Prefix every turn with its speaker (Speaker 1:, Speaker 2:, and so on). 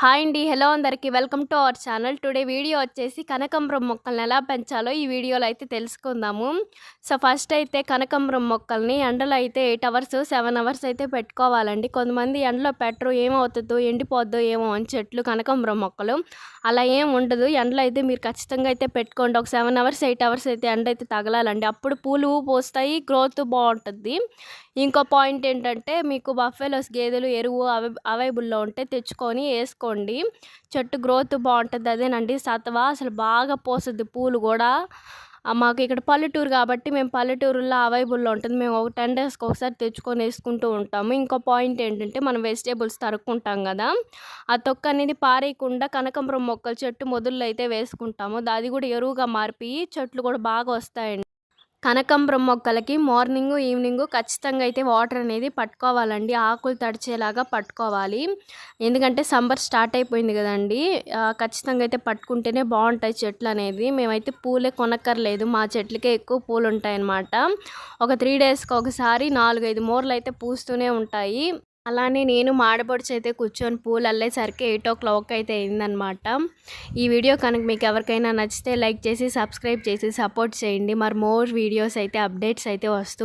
Speaker 1: Hi అండి hello అందరికీ. Welcome to our channel. Today video వచ్చేసి కనకంబరం మొక్కల్ని ఎలా పెంచాలో ఈ వీడియోలో అయితే తెలుసుకుందాము. సో ఫస్ట్ అయితే కనకంబరం మొక్కల్ని ఎండలో అయితే ఎయిట్ అవర్స్ సెవెన్ అవర్స్ అయితే పెట్టుకోవాలండి. కొంతమంది ఎండలో పెట్టరు ఏమవుతుందో ఎండిపోద్దో ఏమో అని చెట్లు కనకంబరం మొక్కలు. అలా ఏం ఉండదు. ఎండలో అయితే మీరు ఖచ్చితంగా అయితే పెట్టుకోండి. ఒక సెవెన్ అవర్స్ ఎయిట్ అవర్స్ అయితే ఎండ అయితే తగలాలండి. అప్పుడు పూలు పోస్తాయి గ్రోత్ బాగుంటుంది. ఇంకో పాయింట్ ఏంటంటే మీకు బఫెలోస్ గేదెలు ఎరువు అవై అవైబుల్లో ఉంటే తెచ్చుకొని వేసుకోండి. చెట్టు గ్రోత్ బాగుంటుంది అదేనండి. సత్వ అసలు బాగా పోస్తుంది పూలు కూడా. మాకు ఇక్కడ పల్లెటూరు కాబట్టి మేము పల్లెటూరులో అవైబుల్లో ఉంటుంది. మేము ఒక టెన్ డేస్కి ఒకసారి తెచ్చుకొని వేసుకుంటూ ఉంటాము. ఇంకో పాయింట్ ఏంటంటే మనం వెజిటేబుల్స్ తరుక్కుంటాం కదా. ఆ తొక్క అనేది పారేయకుండా కనకంబరం మొక్కలు చెట్టు మొదళ్ళు అయితే వేసుకుంటాము. అది కూడా ఎరువుగా మారిపోయి చెట్లు కూడా బాగా వస్తాయండి. కనకంబరం మొక్కలకి మార్నింగ్ ఈవినింగ్ ఖచ్చితంగా అయితే వాటర్ అనేది పట్టుకోవాలండి. ఆకులు తడిచేలాగా పట్టుకోవాలి. ఎందుకంటే సమ్మర్ స్టార్ట్ అయిపోయింది కదండి. ఖచ్చితంగా అయితే పట్టుకుంటేనే బాగుంటాయి చెట్లు అనేది మేమైతే పూలే కొనక్కర్లేదు. మా చెట్లకే ఎక్కువ పూలు ఉంటాయన్నమాట ఒక త్రీ డేస్కి ఒకసారి నాలుగైదు మూరలు అయితే పూస్తూనే ఉంటాయి. అలానే నేను మాడపడిచి అయితే కూర్చొని పూలు అల్లేసరికి ఎయిట్ ఓ క్లాక్ అయితే అయిందనమాట ఈ వీడియో కనుక మీకు ఎవరికైనా నచ్చితే లైక్ చేసి సబ్స్క్రైబ్ చేసి సపోర్ట్ చేయండి. మరి మోర్ వీడియోస్ అయితే అప్డేట్స్ అయితే వస్తూ